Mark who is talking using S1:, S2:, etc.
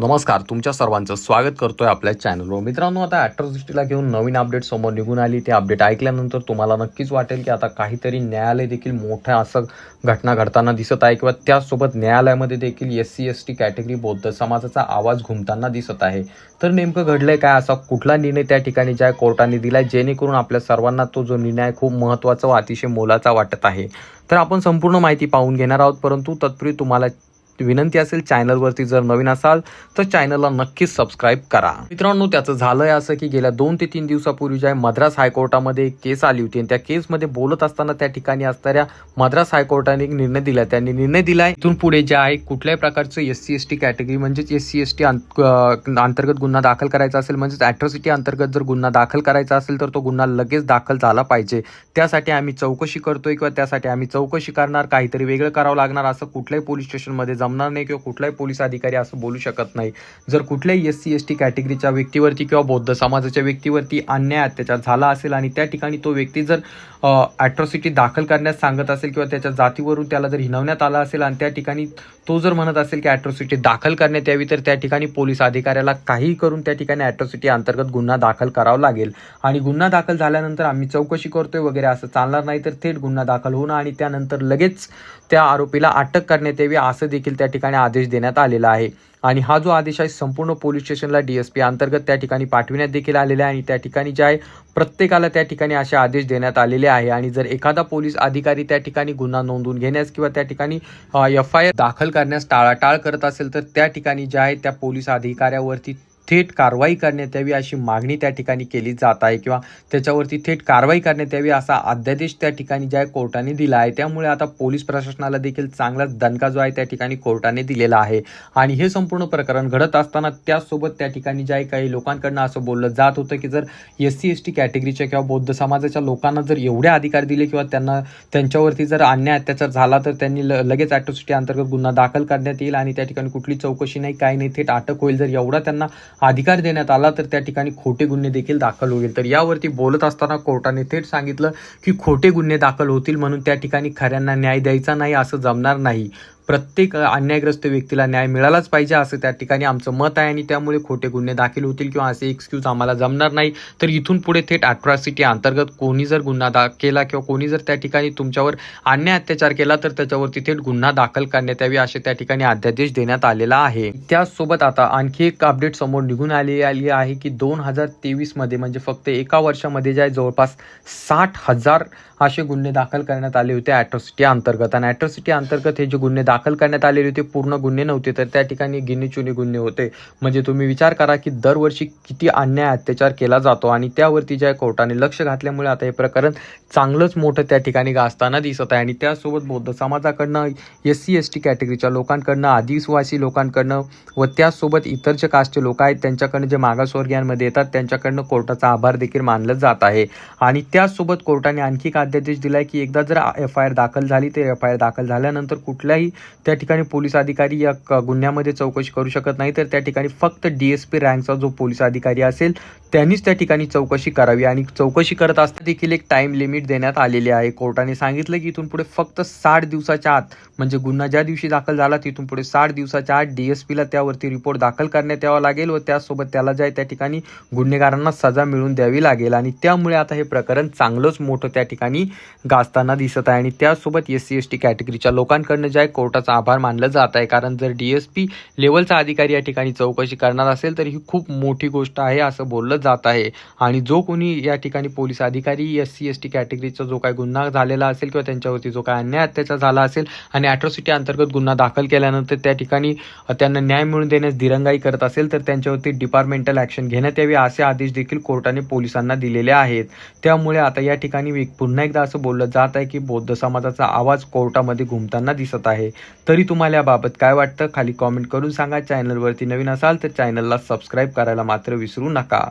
S1: नमस्कार तुमच्या सर्वांचं स्वागत करतोय आपल्या चॅनलवर मित्रांनो आता ॲट्रॉसिटीला घेऊन नवीन अपडेट समोर निघून आली. ते अपडेट ऐकल्यानंतर तुम्हाला नक्कीच वाटेल की आता काहीतरी न्यायालय देखील मोठं असं घटना घडताना दिसत आहे किंवा त्यासोबत न्यायालयामध्ये देखील S C S T category बौद्ध समाजाचा आवाज घुमताना दिसत आहे. तर नेमकं घडलंय काय? असा कुठला निर्णय त्या ठिकाणी ज्या कोर्टाने दिलाय? जेणेकरून आपल्या सर्वांना तो जो निर्णय खूप महत्त्वाचा व अतिशय मोलाचा वाटत आहे. तर आपण संपूर्ण माहिती पाहून घेणार आहोत परंतु तत्पूर्वी तुम्हाला विनंती असेल चॅनलवरती जर नवीन असाल तर चॅनलला नक्कीच सबस्क्राईब करा. मित्रांनो त्याचं झालंय असं की गेल्या दोन ते तीन दिवसापूर्वी ज्या मद्रास हायकोर्टामध्ये एक केस आली होती आणि त्या केसमध्ये बोलत असताना त्या ठिकाणी असणाऱ्या मद्रास हायकोर्टाने एक निर्णय दिला त्यांनी निर्णय दिलाय इथून पुढे जे आहे कुठल्याही प्रकारचं S C S T category म्हणजेच एस सी एस टी अंतर्गत गुन्हा दाखल करायचा असेल म्हणजेच अॅट्रॉसिटी अंतर्गत जर गुन्हा दाखल करायचा असेल तर तो गुन्हा लगेच दाखल झाला पाहिजे. त्यासाठी आम्ही चौकशी करतोय किंवा त्यासाठी आम्ही चौकशी करणार काहीतरी वेगळं करावं लागणार असं कुठल्याही पोलीस स्टेशनमध्ये थांबणार नाही किंवा कुठलाही पोलीस अधिकारी असं बोलू शकत नाही. जर कुठल्याही एस सी एस टी कॅटेगरीच्या व्यक्तीवरती किंवा बौद्ध समाजाच्या व्यक्तीवरती अन्याय अत्याचार झाला असेल आणि त्या ठिकाणी तो व्यक्ती जर ॲट्रॉसिटी दाखल करण्यास सांगत असेल किंवा त्याच्या जातीवरून त्याला जर हिनवण्यात आला असेल आणि त्या ठिकाणी तो जर म्हणत असेल की ॲट्रॉसिटी दाखल करण्यात यावी तर त्या ठिकाणी पोलीस अधिकाऱ्याला काही करून त्या ठिकाणी ॲट्रॉसिटी अंतर्गत गुन्हा दाखल करावा लागेल. आणि गुन्हा दाखल झाल्यानंतर आम्ही चौकशी करतोय वगैरे असं चालणार नाही तर थेट गुन्हा दाखल होणं आणि त्यानंतर लगेच त्या आरोपीला अटक करण्यात यावी असं देखील त्या ठिकाणी आदेश देण्यात आलेला आहे. आणि हा जो आदेश आहे संपूर्ण पोलीस स्टेशनला डी एस पी अंतर्गत त्या ठिकाणी पाठविण्यात देखील आलेला आहे. आणि त्या ठिकाणी जे आहे प्रत्येकाला त्या ठिकाणी असे आदेश देण्यात आलेले आहे. आणि जर एखादा पोलीस अधिकारी त्या ठिकाणी गुन्हा नोंदवून घेण्यास किंवा त्या ठिकाणी एफ आय आर दाखल करण्यास टाळाटाळ करत असेल तर त्या ठिकाणी जे आहे त्या पोलीस अधिकाऱ्यावरती थेट कारवाई करण्यात यावी अशी मागणी त्या ठिकाणी केली जात आहे किंवा त्याच्यावरती थेट कारवाई करण्यात यावी असा अध्यादेश त्या ठिकाणी ज्या आहे कोर्टाने दिला आहे त्यामुळे आता पोलीस प्रशासनाला देखील चांगलाच दणका जो आहे त्या ठिकाणी कोर्टाने दिलेला आहे. आणि हे संपूर्ण प्रकरण घडत असताना त्याचसोबत त्या ठिकाणी जे आहे काही लोकांकडनं असं बोललं जात होतं की जर एस सी एस टी कॅटेगरीच्या किंवा बौद्ध समाजाच्या लोकांना जर एवढे अधिकार दिले किंवा त्यांना त्यांच्यावरती जर अन्याय अत्याचार झाला तर त्यांनी ल- लगेच ॲटोसिटी अंतर्गत गुन्हा दाखल करण्यात येईल आणि त्या ठिकाणी कुठली चौकशी नाही काही नाही थेट अटक होईल. जर एवढा त्यांना अधिकार देण्यात आला तर त्या ठिकाणी खोटे गुन्हे देखील दाखल होईल. तर यावरती बोलत असताना कोर्टाने थेट सांगितलं की खोटे गुन्हे दाखल होतील म्हणून त्या ठिकाणी खऱ्यांना न्याय द्यायचा नाही असं जमणार नाही. प्रत्येक अन्यायग्रस्त व्यक्तीला न्याय मिळालाच पाहिजे असं त्या ठिकाणी आमचं मत आहे आणि त्यामुळे खोटे गुन्हे दाखल होतील किंवा असे एक्सक्यूज आम्हाला जमणार नाही. तर इथून पुढे थेट अट्रॉसिटी अंतर्गत कोणी जर गुन्हा दा केला किंवा कोणी जर त्या ठिकाणी तुमच्यावर अन्याय अत्याचार केला तर त्याच्यावरती थेट गुन्हा दाखल करण्यात यावी असे त्या ठिकाणी अध्यादेश देण्यात आलेला आहे. त्याचसोबत आता आणखी एक अपडेट समोर निघून आली आली आहे की दोन हजार तेवीसमध्ये म्हणजे फक्त एका वर्षामध्ये जे आहे जवळपास साठ हजार असे गुन्हे दाखल करण्यात आले होते ॲट्रॉसिटी अंतर्गत. आणि ॲट्रॉसिटी अंतर्गत हे जे गुन्हे दाखल दाखल करण्यात आलेले होते. पूर्ण गुन्हे नव्हते तर त्या ठिकाणी गिनीचुनी गुन्हे होते. म्हणजे तुम्ही विचार करा की दरवर्षी किती अन्याय अत्याचार केला जातो आणि त्यावरती ज्या कोर्टाने लक्ष घातल्यामुळे आता हे प्रकरण चांगलंच मोठं त्या ठिकाणी गाजताना दिसत आहे. आणि त्यासोबत बौद्ध समाजाकडनं एस सी एस टी कॅटेगरीच्या लोकांकडनं आदिवासी लोकांकडनं व त्यासोबत इतर जे कास्टचे लोक आहेत त्यांच्याकडनं जे मागासवर्गीयांमध्ये येतात त्यांच्याकडनं कोर्टाचा आभार देखील मानलं जात आहे. आणि त्यासोबत कोर्टाने आणखी एक अध्यादेश आहे की एकदा जर एफ आय आर दाखल झाली तर एफ आय आर दाखल झाल्यानंतर कुठल्याही त्या ठिकाणी पोलीस अधिकारी या क- गुन्ह्यामध्ये चौकशी करू शकत नाही. तर त्या ठिकाणी फक्त डी एस पी रँकचा जो पोलीस अधिकारी असेल त्यांनीच त्या ठिकाणी चौकशी करावी. आणि चौकशी करत असता देखील एक टाइम लिमिट देण्यात आलेली आहे. कोर्टाने सांगितलं की इथून पुढे फक्त साठ दिवसाच्या आत म्हणजे गुन्हा ज्या दिवशी दाखल झाला तिथून पुढे साठ दिवसाच्या आत डी एस पीला त्यावरती रिपोर्ट दाखल करण्यात यावा लागेल व त्यासोबत त्याला जे त्या ठिकाणी गुन्हेगारांना सजा मिळवून द्यावी लागेल. आणि त्यामुळे आता हे प्रकरण चांगलंच मोठं त्या ठिकाणी गाजताना दिसत आहे. आणि त्यासोबत एस सी एस टी कॅटेगरीच्या लोकांकडनं जे आहे कोर्टाचा आभार मानलं जात आहे. कारण जर डी एस पी लेवलचा अधिकारी या ठिकाणी चौकशी करणार असेल तर ही खूप मोठी गोष्ट आहे असं बोललं जात आहे. आणि जो कोणी या ठिकाणी पोलीस अधिकारी एस सी एस टी कॅटेगरीचा जो काही गुन्हा झालेला असेल किंवा त्यांच्यावरती जो काही अन्याय अत्याचार झाला असेल आणि ॲट्रॉसिटी अंतर्गत गुन्हा दाखल केल्यानंतर त्या ठिकाणी त्यांना न्याय मिळवून देण्यास दिरंगाई करत असेल तर त्यांच्यावरती डिपार्टमेंटल ॲक्शन घेण्यात यावी असे आदेश देखील कोर्टाने पोलिसांना दिलेले आहेत. त्यामुळे आता या ठिकाणी पुन्हा एकदा असं बोललं जात आहे की बौद्ध समाजाचा आवाज कोर्टामध्ये घुमताना दिसत आहे. तरी तुम्हाला याबाबत काय वाटतं खाली कॉमेंट करून सांगा. चॅनलवरती नवीन असाल तर चॅनलला सबस्क्राईब करायला मात्र विसरू नका.